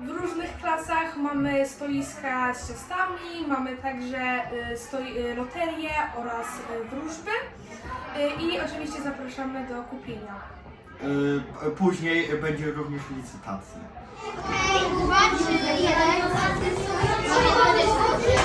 W różnych klasach mamy stoiska z ciastami, mamy także y, stoi, y, loterie oraz y, wróżby y, i oczywiście zapraszamy do kupienia. Y, Później będzie również licytacja. kolegami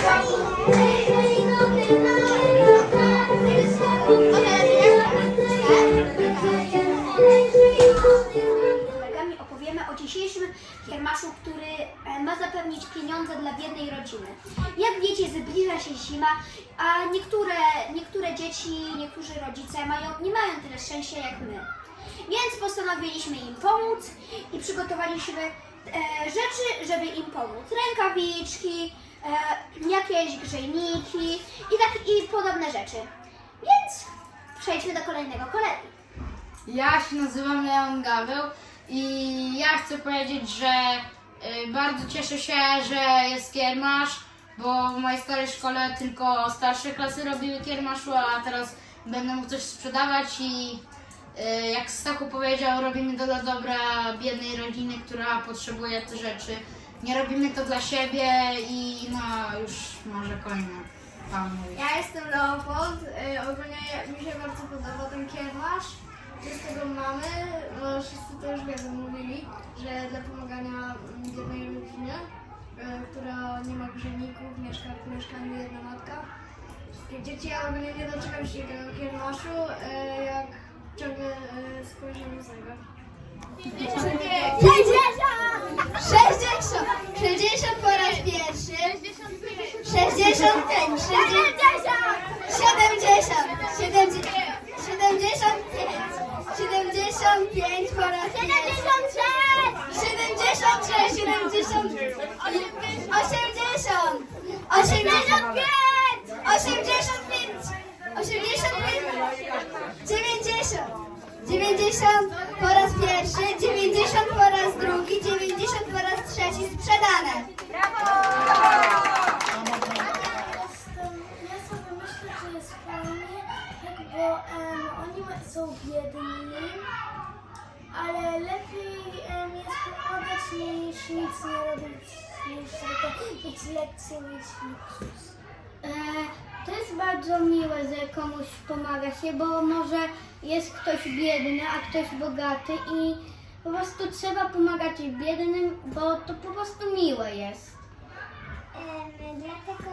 zapewnić pieniądze dla biednej rodziny. Jak wiecie, zbliża się zima, a niektóre, niektóre dzieci, niektórzy rodzice mają, nie mają tyle szczęścia jak my. Więc postanowiliśmy im pomóc i przygotowaliśmy e, rzeczy, żeby im pomóc. Rękawiczki, e, jakieś grzejniki i tak i podobne rzeczy. Więc przejdźmy do kolejnego kolegi. Ja się nazywam Leon Gaweł i ja chcę powiedzieć, że bardzo cieszę się, że jest kiermasz, bo w mojej starej szkole tylko starsze klasy robiły kiermaszu, a teraz będę mógł coś sprzedawać i y, jak Stachu powiedział, robimy to dla dobra biednej rodziny, która potrzebuje te rzeczy. Nie robimy to dla siebie i no już może mówi. Ja jestem Leopold. Y, Ogólnie mi się bardzo podoba ten kiermasz. Że Z tego mamy, bo wszyscy to już wiedzą, mówili, że dla pomagania jednej rodzinie, y, która nie ma grzejników, mieszka w mieszkaniu jedna matka. Wszystkie dzieci, ja ogólnie nie doczekam się tego kiermaszu, y, jak ciągle y, spojrzę na zegar. 60! 60 po raz pierwszy. 65, 60, 90 po raz pierwszy, 90 po raz drugi, 90 po raz trzeci sprzedane. Ja sobie myślę, że jest fajnie, tak, bo em, oni są biedni, ale lepiej em, jest niż nic nie robić, niż tylko mieć lekcje. E, To jest bardzo miłe, że komuś pomaga się, bo może jest ktoś biedny, a ktoś bogaty i po prostu trzeba pomagać biednym, bo to po prostu miłe jest. Em, dlatego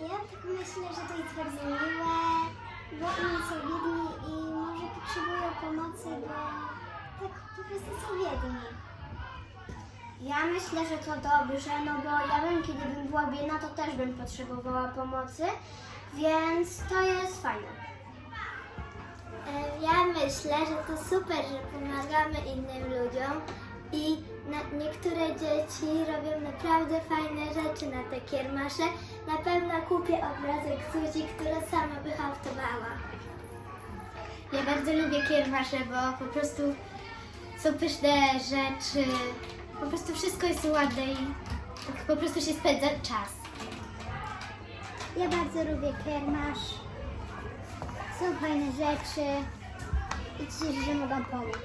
ja tak myślę, że to jest bardzo miłe, bo oni są biedni i może potrzebują pomocy, bo tak po prostu są biedni. Ja myślę, że to dobrze, no bo ja bym, kiedy bym była biedna, to też bym potrzebowała pomocy, więc to jest fajne. E, Ja myślę, że to super, że pomagamy innym ludziom i na, niektóre dzieci robią naprawdę fajne rzeczy na te kiermasze. Na pewno kupię obrazek Zuzi, która sama by haftowała. Ja bardzo lubię kiermasze, bo po prostu są pyszne rzeczy, po prostu wszystko jest ładne i tak po prostu się spędza czas. Ja bardzo lubię kiermasz. Są fajne rzeczy i cieszę się, że mogłam pomóc.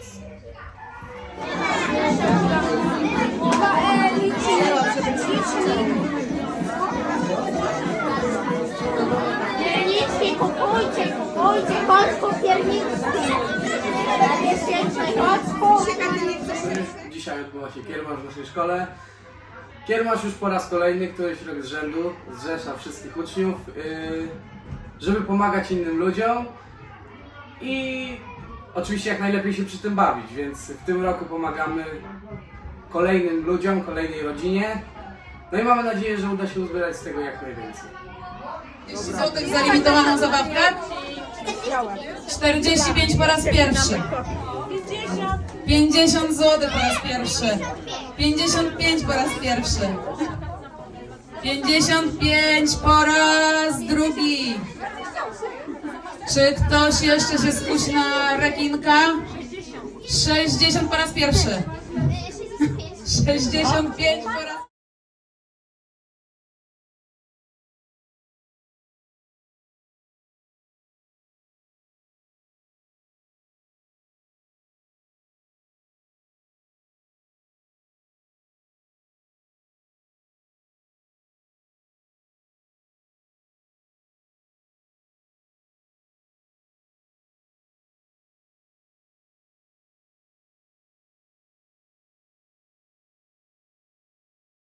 Pierniczki kupujcie, kupujcie, kocku pierniczki. Dzisiaj odbywa się kiermasz w naszej szkole. Kiermasz już po raz kolejny, któryś rok z rzędu, zrzesza wszystkich uczniów, yy, żeby pomagać innym ludziom i oczywiście jak najlepiej się przy tym bawić, więc w tym roku pomagamy kolejnym ludziom, kolejnej rodzinie. No i mamy nadzieję, że uda się uzbierać z tego jak najwięcej. 30 zł za limitowaną zabawkę? 45 po raz pierwszy. 50 zł po raz pierwszy. 55 po raz pierwszy. 55 po raz drugi. Czy ktoś jeszcze się skusi na rekinka? 60 po raz pierwszy. 65 po raz